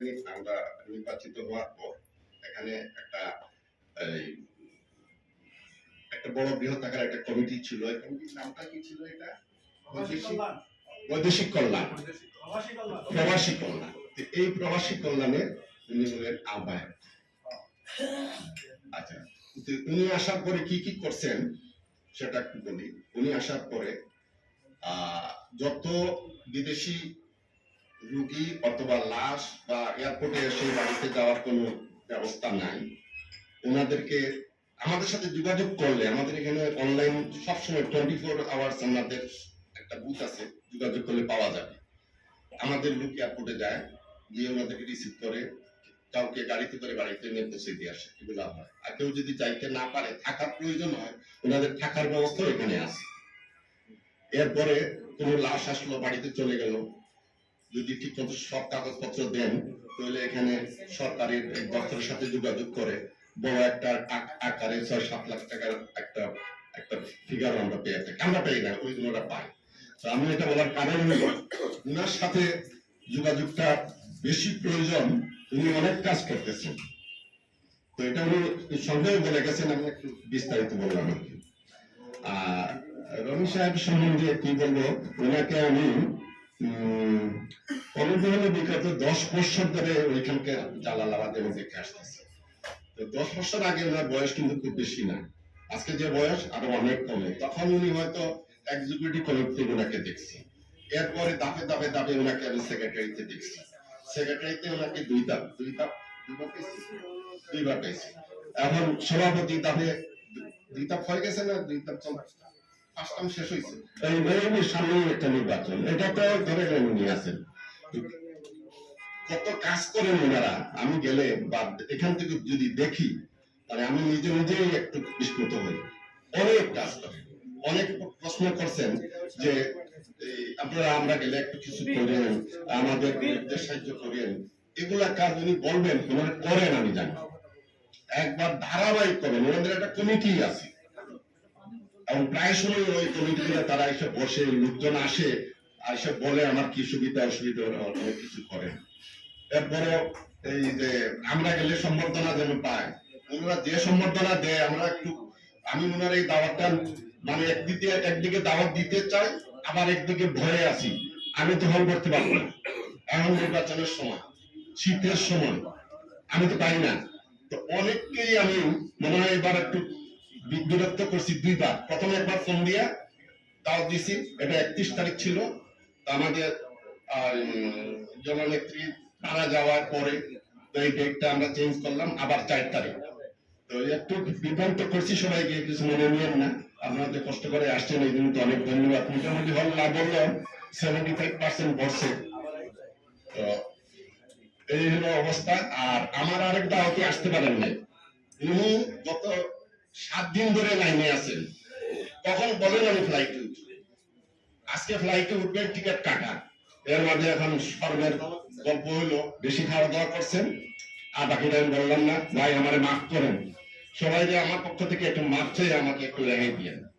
আমরা নির্বাচিত হওয়ার পর এখানে একটা একটা বড় বৃহৎ আকার একটা কমিটি ছিল। এই কমিটির নামটা কি ছিল এটা? বৈদেশিক- কল্যাণ। প্রবাসী কল্যাণ। এই প্রবাসী কল্যাণের উনি হলেন আহ্বায়ক। আচ্ছা উনি আসার পরে কি কি করছেন সেটা একটু বলি। উনি আসার পরে আহ, যত বিদেশি রুগী অথবা লাশ বা এয়ারপোর্টে এসে বাড়িতে যাওয়ার কোনো ব্যবস্থা নাই। ওনাদেরকে আমাদের সাথে যোগাযোগ করলে, আমাদের এখানে অনলাইন সবসময় টোয়েন্টি ফোর আওয়ার্স আমাদের একটা বুথ আছে, যোগাযোগ করলে পাওয়া যাবে। আমাদের লোক এয়ারপোর্টে যায়, গিয়ে ওনাদেরকে রিসিভ করে, কাউকে গাড়িতে করে বাড়িতে নিয়ে পৌঁছে দিয়ে আসে, এগুলো হয় আর কেউ যদি যাইতে না পারে, থাকার প্রয়োজন হয়, ওনাদের থাকার ব্যবস্থাও এখানে আছে। এরপরে কোনো লাশ আসলো, বাড়িতে চলে গেল যদি ঠিক মতো সব কাগজপত্র দেন, তাহলে এখানে সরকারের দপ্তরের সাথে যোগাযোগ করে বড় একটা আকারে ছয় সাত লাখ টাকার একটা একটা ফিগার আমরা পেয়ে থাকি। আমরা পেয়ে না, ওই ওরা পাই তো আমি এটা বলার কারণ হলো, উনার সাথে যোগাযোগটা বেশি প্রয়োজন, উনি অনেক কাজ করতেছেন। তো এটা উনি সঙ্গে বলে গেছেন, আমি একটু বিস্তারিত বললাম আর কি। রবি সাহেব সম্বন্ধে কি বলব, ওনাকে আমি দশ বছর ধরে আসতেছি তো দশ বছর আগে ওনার বয়স কিন্তু খুব বেশি না। আজকে যে বয়স, আরও অনেক কমে। তখন উনি হয়তো ওনাকে দেখছি। এরপরে দাপে দাপে দাপে ওনাকে আমি সেক্রেটারিতে দেখছি। সেক্রেটারিতে ওনাকে দুই ধাপ দুই ধাপ দুইবার পেয়েছি? এখন সভাপতি দাপে দুই ধাপ হয়ে গেছে না দুই ধাপ চল ফার্স্ট শেষ হয়েছে এই এই সামনে একটা নির্বাচন। এটা তো ধরে উনি আছেন। কত কাজ করেন ওনারা। আমি গেলে বা এখান থেকে যদি দেখি, তাহলে আমি নিজে নিজেই একটু বিস্মিত হই। অনেক কাজ করেন। অনেক প্রশ্ন করছেন যে আপনারা আমরা গেলে একটু কিছু করেন, আমাদের নির্দেশ সাহায্য করেন। এগুলা কাজ উনি বলবেন, ওনারা করেন আমি জানি। একবার ধারাবাহিক করেন। ওনাদের একটা কমিটি আছে। এবং প্রায় সময় ওই কমিটিগুলো, তারা এসে বসে, লোকজন আসে, এসে বলে আমার কি সুবিধা, অসুবিধা, ওরা অনেক কিছু করেন এরপরে এই যে আমরা গেলে সম্বর্ধনা যেন পায়, ওনারা যে সম্বর্ধনা দেয়, আমরা একটু, আমি ওনার এই দাওয়াতটা মানে একদিকে একদিকে দাওয়াত দিতে চাই, আবার একদিকে ভয়ে আছি। আমি তো হল করতে পারব না। এখন নির্বাচনের সময়, শীতের সময়, আমি তো পাই না। তো অনেককেই আমি মনে হয় এবার একটু বিরক্ত করছি দুইবার। প্রথমে একবার ফোন দিয়া দাওয়াত দিছি, এটা একত্রিশ তারিখ ছিল। আমাদের জননেত্রী মারা যাওয়ার পরে তো এই ডেটটা আমরা চেঞ্জ করলাম, আবার চার তারিখ। তো একটু বিভ্রান্ত করছি সবাইকে কিছু মনে নিয়েন না। আপনারা যে কষ্ট করে আসছেন, এই জন্য তো অনেক ধন্যবাদ। মোটামুটি হল না বললেও সেভেন্টি ফাইভ পার্সেন্ট বসছে তো এই হলো অবস্থা। আর আমার আরেকটা দাওয়াতি আসতে পারেন নাই। উনি গত সাত দিন ধরে লাইনে আছেন তখন বলেন আমি ফ্লাইটে উঠবো। আজকে ফ্লাইটে উঠবেন টিকিট কাটা। এর মাঝে এখন সর্বের গল্প হইল, বেশি খাওয়া দাওয়া করছেন। আর বাকিটা আমি বললাম না, ভাই আমারে মাফ করেন। সবাই যে আমার পক্ষ থেকে একটু মাফ চেয়ে আমাকে একটু রেহাই দিয়েন।